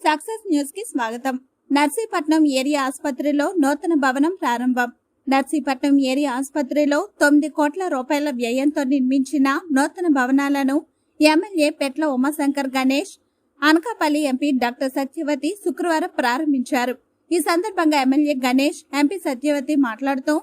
Success న్యూస్కి స్వాగతం. Narsipatnam area ఆసుపత్రిలో నూతన భవనం ప్రారంభం. నర్సీపట్నం ఏరియా ఆసుపత్రిలో తొమ్మిది కోట్ల రూపాయల వ్యయంతో నిర్మించిన నూతన భవనాలను MLA Petla Umashankar Ganesh Anakapalli MP doctor Satyavathi శుక్రవారం ప్రారంభించారు. ఈ సందర్భంగా ఎమ్మెల్యే గణేష్ ఎంపీ సత్యవతి మాట్లాడుతూ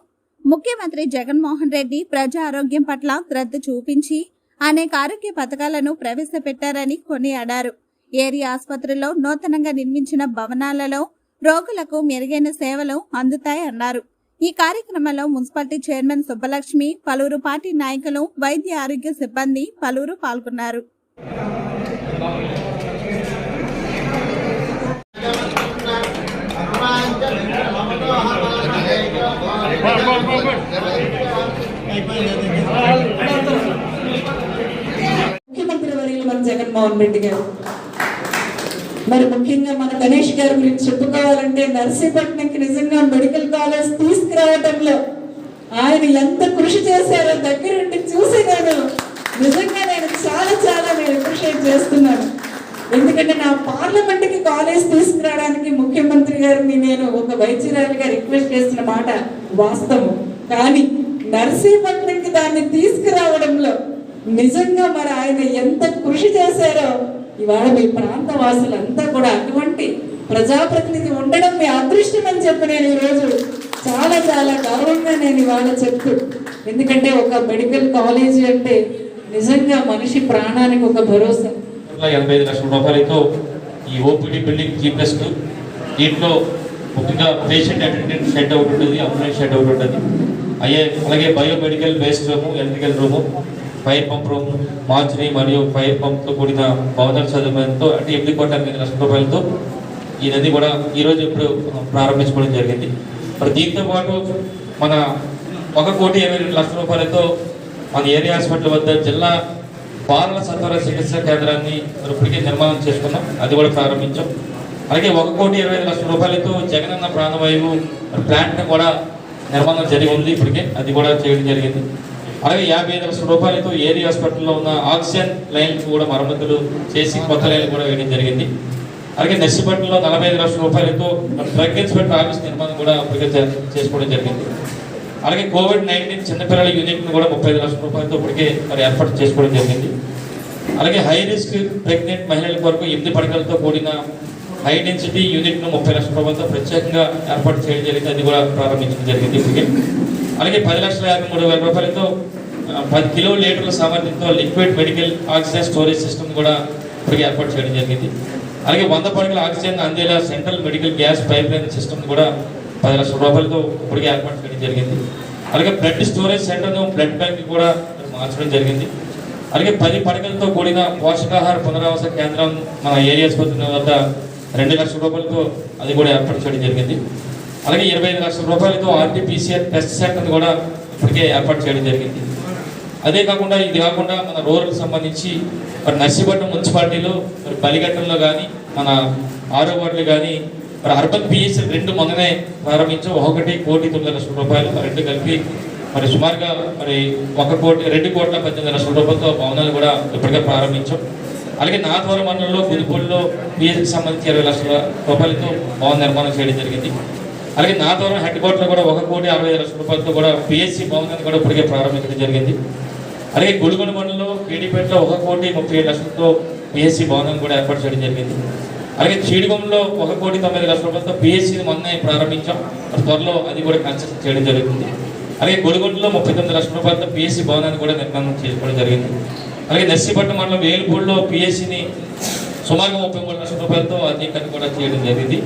ముఖ్యమంత్రి జగన్మోహన్ రెడ్డి ప్రజా ఆరోగ్యం పట్ల శ్రద్ధ చూపించి అనేక ఆరోగ్య పథకాలను ప్రవేశపెట్టారని కొనియాడారు. ఏరియా ఆసుపత్రిలో నూతనంగా నిర్మించిన భవనాలలో రోగులకు మెరుగైన సేవలు అందుతాయన్నారు ఈ కార్యక్రమంలో మున్సిపాలిటీ చైర్మన్ సుబ్బలక్ష్మి పలువురు పార్టీ నాయకులు వైద్య ఆరోగ్య సిబ్బంది పలువురు పాల్గొన్నారు ముఖ్యమంత్రి వర్యులు మన జగన్మోహన్ రెడ్డి గారు. మరి ముఖ్యంగా మన గణేష్ గారి గురించి చెప్పుకోవాలంటే నర్సీపట్నంకి నిజంగా మెడికల్ కాలేజ్ తీసుకురావడంలో ఆయన ఎంత కృషి చేశారో దగ్గరుండి చూసి నేను నిజంగా నేను చాలా చాలా నేను అప్రిషియేట్ చేస్తున్నాను. ఎందుకంటే నా పార్లమెంట్కి కాలేజ్ తీసుకురావడానికి ముఖ్యమంత్రి గారిని నేను ఒక వైద్యురాలుగా రిక్వెస్ట్ చేసిన మాట వాస్తవం. కానీ నర్సీపట్నంకి దాన్ని తీసుకురావడంలో నిజంగా మరి ఆయన ఎంత కృషి చేశారో ఇవాళ మీ ప్రాంత వాసులంతా కూడా అటువంటి ప్రజాప్రతినిధి ఉండడం మీ అదృష్టం అని చెప్పి నేను ఈరోజు చాలా చాలా గర్వంగా నేను ఇవాళ చెప్తూ ఎందుకంటే ఒక మెడికల్ కాలేజీ అంటే నిజంగా మనిషి ప్రాణానికి ఒక భరోసా. ఎనభై ఐదు లక్షల రూపాయలతో ఈ ఓపీడీ బిల్డింగ్ జీ టూ దీంట్లో ముఖ్యంగా పేషెంట్ అటెండెంట్ షెడ్ ఒకటి ఉంటుంది అంబులెన్స్ షెడ్ ఒకటి ఉంటుంది. అయ్యే అలాగే biomedical waste room electrical room fire pump room మార్చిని మరియు ఫైర్ పంప్తో కూడిన భవనాల సదుపాయంతో అంటే ఎనిమిది కోట్ల ఎనిమిది లక్షల రూపాయలతో ఈ నది కూడా ఈరోజు ఇప్పుడు ప్రారంభించుకోవడం జరిగింది. మరి దీంతో పాటు మన ఒక కోటి ఇరవై రెండు లక్షల రూపాయలతో మన ఏరియా హాస్పిటల్ వద్ద జిల్లా బాలల సత్వర చికిత్సా కేంద్రాన్ని ఇప్పటికే నిర్మాణం చేసుకున్నాం. అది కూడా ప్రారంభించాం. అలాగే ఒక కోటి ఇరవై ఐదు లక్షల రూపాయలతో జగనన్న ప్రాణవాయువు ప్లాంట్ కూడా నిర్మాణం జరిగి ఉంది ఇప్పటికే. అది కూడా చేయడం జరిగింది. అలాగే యాభై ఐదు లక్షల రూపాయలతో ఏరియా హాస్పిటల్లో ఉన్న ఆక్సిజన్ లైన్స్ కూడా మరమ్మతులు చేసి కొత్త లైన్లు కూడా వేయడం జరిగింది. అలాగే నర్సిపట్నంలో నలభై ఐదు లక్షల రూపాయలతో డ్రగ్ ఇన్స్పెక్టర్ ఆఫీస్ నిర్మాణం కూడా చేసుకోవడం జరిగింది. అలాగే కోవిడ్ నైన్టీన్ చిన్నపిల్లల యూనిట్ను కూడా ముప్పై ఐదు లక్షల రూపాయలతో ఇప్పటికే మరి ఏర్పాటు చేసుకోవడం జరిగింది. అలాగే హై రిస్క్ ప్రెగ్నెంట్ మహిళల కొరకు ఎనిమిది పడకలతో కూడిన హై డెన్సిటీ యూనిట్ను ముప్పై లక్షల రూపాయలతో ప్రత్యేకంగా ఏర్పాటు చేయడం జరిగింది అది కూడా ప్రారంభించడం జరిగింది ఇప్పటికే. అలాగే పది లక్షల యాభై మూడు వేల రూపాయలతో పది కిలో లీటర్ల సామర్థ్యంతో liquid medical oxygen storage system కూడా ఇప్పటికే ఏర్పాటు చేయడం జరిగింది. అలాగే వంద పడకల ఆక్సిజన్ అందేలా central medical gas pipeline system కూడా పది లక్షల రూపాయలతో ఇప్పటికే ఏర్పాటు చేయడం జరిగింది. అలాగే బ్లడ్ స్టోరేజ్ సెంటర్ను బ్లడ్ బ్యాంక్ కూడా మార్చడం జరిగింది. అలాగే పది పడకలతో కూడిన పోషకాహార పునరావాస కేంద్రం మన ఏరియా ఆసుపత్రి వద్ద రెండు లక్షల రూపాయలతో అది కూడా ఏర్పాటు చేయడం జరిగింది. అలాగే ఇరవై ఐదు లక్షల రూపాయలతో ఆర్టీపీసీఆర్ టెస్ట్ సెంటర్ని కూడా ఇప్పటికే ఏర్పాటు చేయడం జరిగింది. అదే కాకుండా ఇది కాకుండా మన రూరల్ సంబంధించి మరి నర్సీపట్నం మున్సిపాలిటీలో మరి బలిగట్టంలో కానీ మన ఆరో వార్డులు కానీ మరి అర్బన్ పిఎస్సీ రెండు మొన్ననే ప్రారంభించాం ఒకటి కోటి తొమ్మిది లక్షల రూపాయలు రెండు కలిపి మరి సుమారుగా మరి ఒక కోటి రెండు కోట్ల పద్దెనిమిది లక్షల రూపాయలతో భవనాలు కూడా ఇప్పటికే ప్రారంభించాం. అలాగే నాథవరం మండలంలో గుదిపూడిలో పిఎస్సికి సంబంధించి ఇరవై లక్షల రూపాయలతో భవన నిర్మాణం చేయడం జరిగింది. అలాగే నాథవరం హెడ్ కూడా ఒక కోటి అరవై లక్షల రూపాయలతో కూడా పిఎస్సి భవనాన్ని కూడా ఇప్పటికే ప్రారంభించడం జరిగింది. అలాగే గుడిగొండ మండలంలో కేడీపేటలో ఒక కోటి ముప్పై ఏడు లక్షలతో పిఎస్సి భవనం కూడా ఏర్పాటు చేయడం జరిగింది. అలాగే చీడిగొండలో ఒక కోటి తొమ్మిది లక్షల రూపాయలతో పిఎస్సిని మొన్నే ప్రారంభించాం. త్వరలో అది కూడా కన్స్ట్రక్షన్ చేయడం జరుగుతుంది. అలాగే గొడిగొండలో ముప్పై తొమ్మిది లక్షల రూపాయలతో పిఎస్సి భవనాన్ని కూడా నిర్మాణం చేసుకోవడం జరిగింది. అలాగే నర్సీపట్నం మండలం వేలుపూడిలో పిఎస్సిని సుమారుగా ముప్పై మూడు లక్షల రూపాయలతో అధ్యక్షత కూడా చేయడం జరిగింది.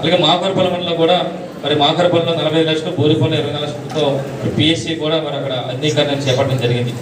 అలాగే మాకరపల్లంలో కూడా మరి మాకరపల్లిలో నలభై ఐదు లక్షలు బోరిపల్లి ఇరవై లక్షలతో పిఎస్సి కూడా మరి అక్కడ అధికారాన్ని చేపట్టడం జరిగింది.